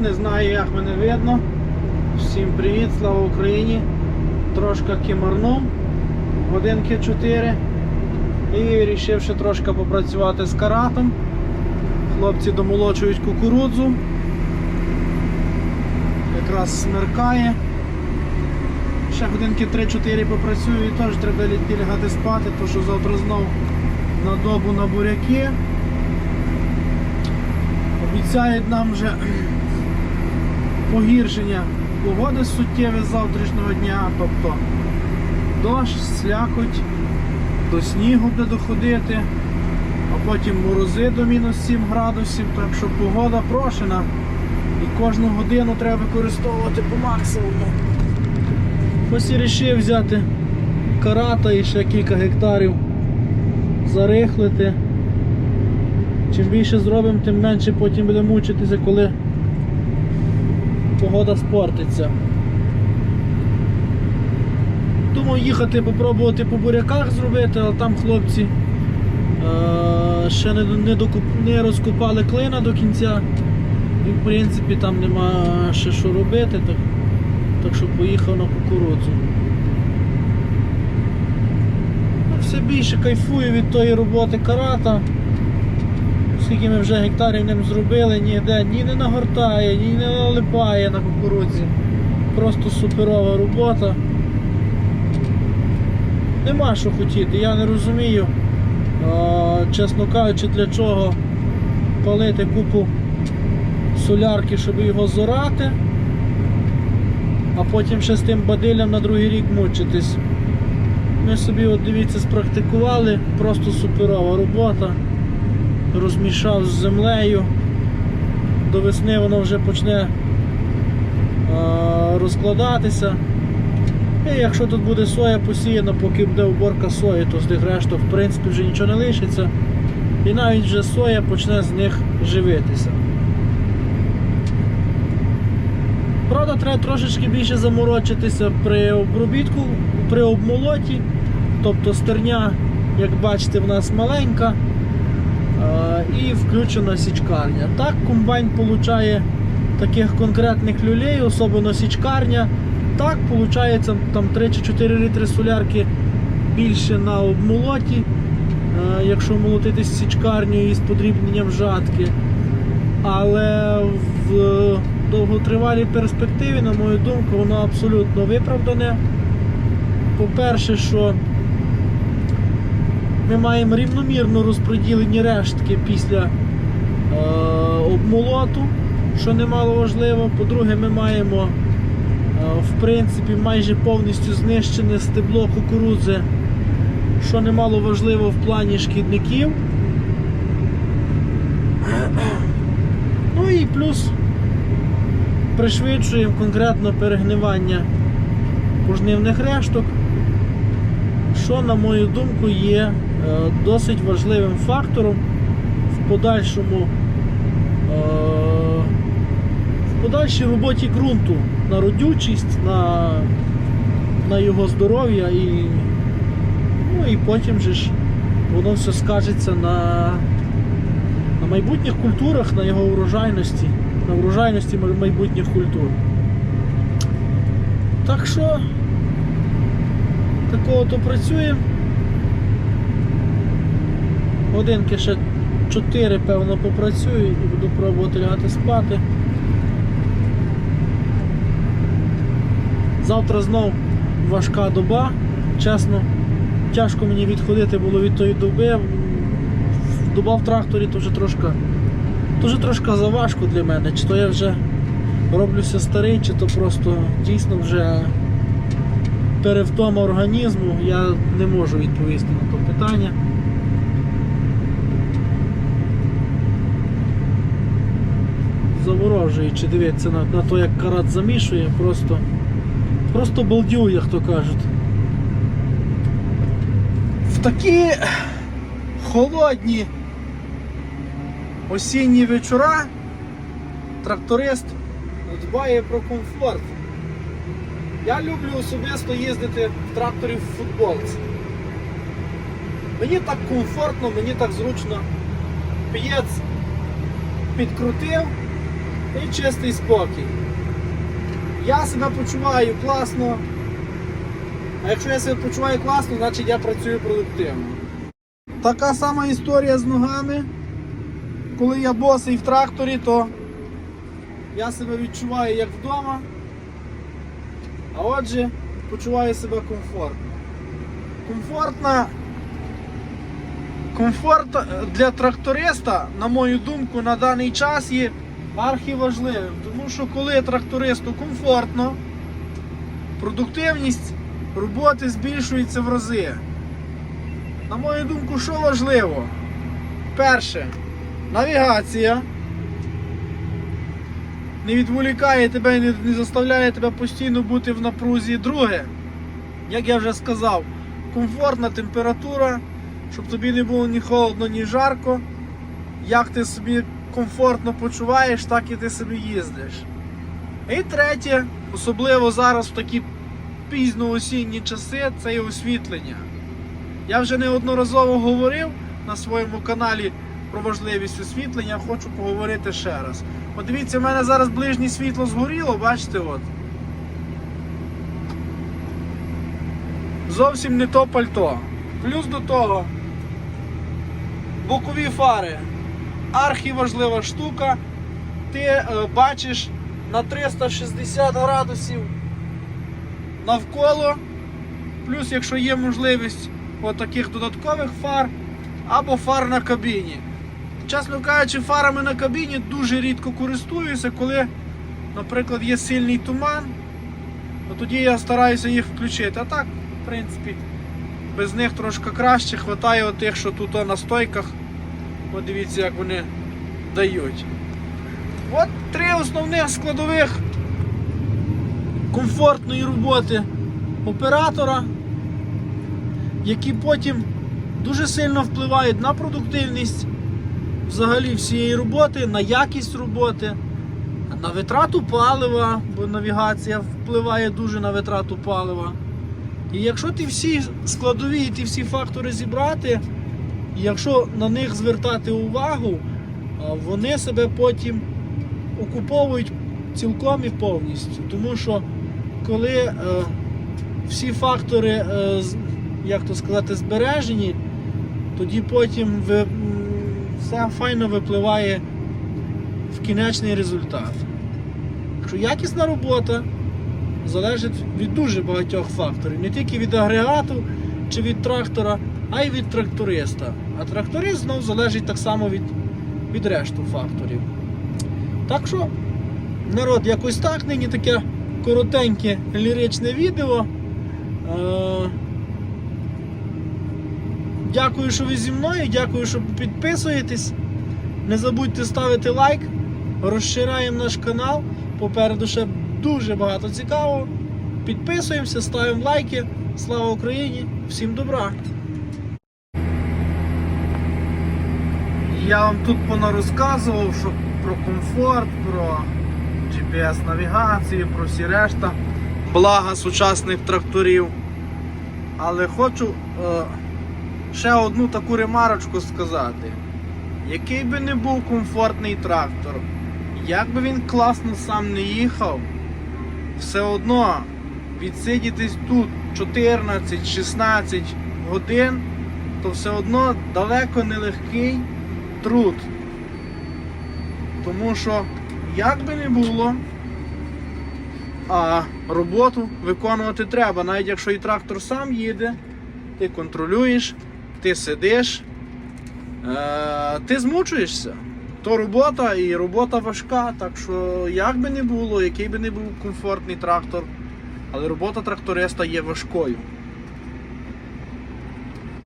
не знаю, як мене видно. Всім привіт, слава Україні. Трошки кимарнув, годинки 4. І вирішив ще трошки попрацювати з каратом. Хлопці домолочують кукурудзу. Якраз смеркає. Ще годинки 3-4 попрацюю і теж треба лягати спати, тому що завтра знов на добу на буряки. Обіцяють нам вже погіршення погоди суттєве з завтрашнього дня, тобто дощ, слякоть, до снігу буде доходити, а потім морози до мінус 7 градусів, так що погода прошена і кожну годину треба використовувати по максимуму. Ось і вирішив взяти карата і ще кілька гектарів зарихлити. Чим більше зробимо, тим менше потім буде мучитися, коли погода спортиться. Думав їхати попробувати по буряках зробити, але там хлопці е, ще не, не, докуп, не розкопали клина до кінця. І в принципі там нема ще що робити, так, так що поїхав на кукурудзу. Ну, Все більше кайфую від тої роботи карата. Скільки ми вже гектарів ним зробили, ніде ні не нагортає, ні не налипає на кукурудзі. Просто суперова робота. Нема що хотіти, я не розумію, чесно кажучи, для чого палити купу солярки, щоб його зорати, а потім ще з тим бадилям на другий рік мучитись. Ми собі, от дивіться, спрактикували, просто суперова робота. Розмішав з землею. До весни воно вже почне а, розкладатися. І якщо тут буде соя посіяна, поки буде уборка сої, то з тих решток в принципі вже нічого не лишиться. І навіть вже соя почне з них живитися. Правда, треба трошечки більше заморочитися при обробітку, при обмолоті. Тобто стерня, як бачите, в нас маленька е, і включена січкарня. Так комбайн получає таких конкретних люлей, особливо січкарня. Так, виходить там 3 чи 4 літри солярки більше на обмолоті, е, якщо молотити з січкарнею і з подрібненням жатки. Але в довготривалій перспективі, на мою думку, воно абсолютно виправдане. По-перше, що ми маємо рівномірно розподілені рештки після е, обмолоту, що немало важливо. По-друге, ми маємо е, в принципі майже повністю знищене стебло кукурудзи, що немало важливо в плані шкідників. Ну і плюс пришвидшуємо конкретно перегнивання пожнивних решток, що, на мою думку, є досить важливим фактором в подальшому е, в подальшій роботі ґрунту на родючість, на, на його здоров'я і, ну, і потім же ж воно все скажеться на, на майбутніх культурах, на його урожайності, на врожайності май- майбутніх культур. Так що такого то працюємо. Годинки ще 4, певно, попрацюю і буду пробувати лягати спати. Завтра знов важка доба. Чесно, тяжко мені відходити було від тої доби. Доба в тракторі то вже трошки, то трошки заважко для мене. Чи то я вже роблюся старий, чи то просто дійсно вже перевтома організму, я не можу відповісти на то питання. Заворожуючи, дивіться на, на то, як карат замішує, просто, просто як то кажуть. В такі холодні осінні вечора тракторист дбає про комфорт. Я люблю особисто їздити в тракторі в футболці. Мені так комфортно, мені так зручно. П'єць підкрутив і чистий спокій. Я себе почуваю класно. А якщо я себе почуваю класно, значить я працюю продуктивно. Така сама історія з ногами. Коли я босий в тракторі, то я себе відчуваю як вдома. А отже, почуваю себе комфортно. Комфортна. Комфорт для тракториста, на мою думку, на даний час є архіважливим. Тому що коли трактористу комфортно, продуктивність роботи збільшується в рази. На мою думку, що важливо? Перше, навігація. Не відволікає тебе і не, не заставляє тебе постійно бути в напрузі. Друге, як я вже сказав, комфортна температура, щоб тобі не було ні холодно, ні жарко. Як ти собі комфортно почуваєш, так і ти собі їздиш. І третє, особливо зараз в такі пізно-осінні часи, це є освітлення. Я вже неодноразово говорив на своєму каналі про важливість освітлення, хочу поговорити ще раз. От дивіться, в мене зараз ближнє світло згоріло, бачите, от. Зовсім не то пальто. Плюс до того, бокові фари. Архіважлива штука. Ти е, бачиш на 360 градусів навколо. Плюс, якщо є можливість отаких додаткових фар або фар на кабіні. Чесно кажучи, фарами на кабіні дуже рідко користуюся, коли, наприклад, є сильний туман, то тоді я стараюся їх включити. А так, в принципі, без них трошки краще. Хватає тих, що тут на стойках. От дивіться, як вони дають. От три основних складових комфортної роботи оператора, які потім дуже сильно впливають на продуктивність взагалі всієї роботи, на якість роботи, на витрату палива, бо навігація впливає дуже на витрату палива. І якщо ти всі складові, і ті всі фактори зібрати, і якщо на них звертати увагу, вони себе потім окуповують цілком і повністю. Тому що коли е, всі фактори, е, як то сказати, збережені, тоді потім ви, все файно випливає в кінечний результат. Якщо якісна робота залежить від дуже багатьох факторів, не тільки від агрегату чи від трактора, а й від тракториста. А тракторист знов залежить так само від, від решту факторів. Так що, народ, якось так, нині таке коротеньке ліричне відео. Е, Дякую, що ви зі мною, дякую, що підписуєтесь. Не забудьте ставити лайк. Розширяємо наш канал. Попереду ще дуже багато цікавого. Підписуємося, ставимо лайки. Слава Україні! Всім добра! Я вам тут понарозказував, що про комфорт, про GPS-навігацію, про всі решта. Блага сучасних тракторів. Але хочу е, ще одну таку ремарочку сказати. Який би не був комфортний трактор, як би він класно сам не їхав, все одно відсидітись тут 14-16 годин, то все одно далеко не легкий труд. Тому що, як би не було, а роботу виконувати треба. Навіть якщо і трактор сам їде, ти контролюєш, ти сидиш, е, ти змучуєшся. То робота і робота важка. Так що як би не було, який би не був комфортний трактор, але робота тракториста є важкою.